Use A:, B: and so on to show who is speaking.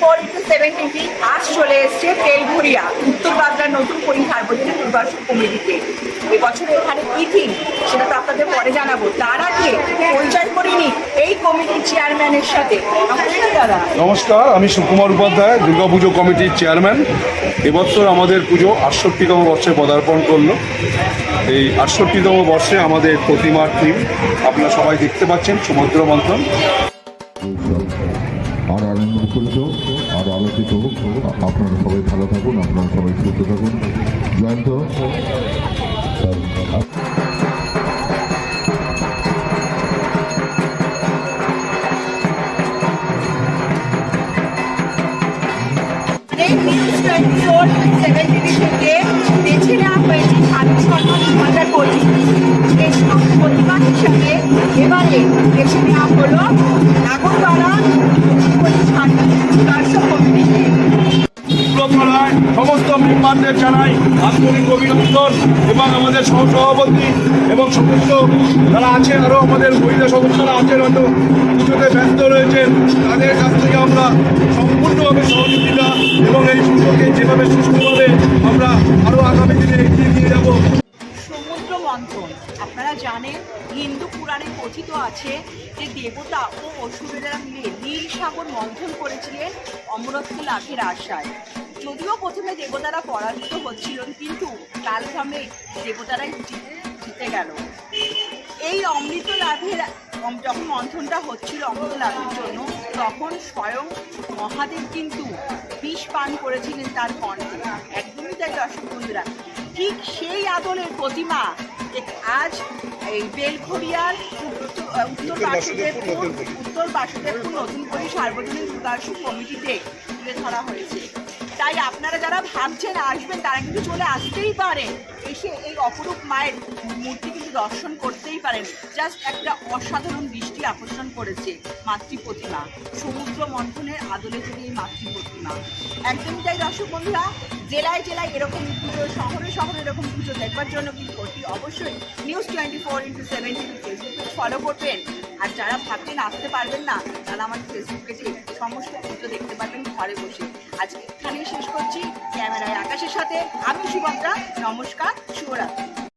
A: Four into seven TV আজ চলে এসছে তেলঘুরিয়া। উত্তর বাংলার নতুন পরি সার্বজনীন দুর্বাসন কমিটিতে এবছর এখানে কি থিম সেটা তো আপনাদের পরে জানাব। তার আগে পরিচয় করিনি এই কমিটির চেয়ারম্যানের সাথে। নমস্কার
B: আমি সুকুমার উপাধ্যায় দুর্গাপুজো কমিটির চেয়ারম্যান এবছর আমাদের পুজো আটষট্টিতম বর্ষে পদার্পণ করল। এই আটষট্টিতম বর্ষে আমাদের প্রতিমার থিম আপনারা সবাই দেখতে পাচ্ছেন সমুদ্র মন্থন।
C: আর আনন্দ মুখরিত আর আলোকিত হোক, আপনারা সবাই ভালো থাকুন, আপনারা সবাই সুস্থ থাকুন। Jayanta.
A: News twenty four seven
B: সমস্ত মেম্বারদের জানাই আন্তরিক অভিনন্দন এবং আমাদের সহসভাপতি এবং সদস্য যারা আছেন আরও আমাদের মহিলা সদস্যরা আছেন হয়তো পুজোতে ব্যস্ত রয়েছেন, তাদের কাছ থেকে আমরা সম্পূর্ণভাবে সহযোগিতা এবং এই পুজোকে যেভাবে সুস্থভাবে আমরা আরও আগামী দিনে এগিয়ে নিয়ে যাব।
A: সমুদ্র আপনারা জানেন, হিন্দু পুরাণে কথিত আছে যে দেবতা ও অসুরেরা মিলে নীল সাগর মন্থন করেছিলেন অমরত্ব লাভের আশায়। যদিও প্রথমে দেবতারা পরাজিত হচ্ছিলেন কিন্তু কালক্রমে দেবতারাই জিতে গেল। এই অমৃত লাভের যখন মন্থনটা হচ্ছিল অমৃত লাভের জন্য তখন স্বয়ং মহাদেব কিন্তু বিষ পান করেছিলেন তার কণ্ঠে। একদমই তাই দর্শক বন্ধুরা। ঠিক সেই আদলের প্রতিমা আজ এই বেলঘড়িয়ার উত্তর বাসুদেবপুর উত্তর বাসুদেবপুর নতুন করে সার্বজনীন দুর্গাসু কমিটিতে তুলে ধরা হয়েছে। তাই আপনারা যারা ভাবছেন আসবেন, তারা কিন্তু চলে আসতেই পারেন এসে এই অপরূপ মায়ের মূর্তি কিন্তু দর্শন করতেই পারেন। জাস্ট একটা অসাধারণ দৃষ্টি আকর্ষণ করেছে মাতৃ প্রতিমা সমুদ্র মন্থনের আদলে থেকে এই মাতৃ প্রতিমা একদমই তাই দর্শক বন্ধুরা জেলায় জেলায় এরকম পুজো, শহরে শহরে এরকম পুজো দেখবার জন্য কিন্তু অতি অবশ্যই news twenty four into seven ফেসবুকে ফলো করবেন। আর যারা ভাবছেন আসতে পারবেন না, তারা আমার ফেসবুক পেজে সমস্ত পুজো দেখতে পারবেন ঘরে বসে। আজকে এখানেই শেষ করছি। ক্যামেরায় আকাশের সাথে, আমি সুভদ্রা নমস্কার, শুভরাত্রি।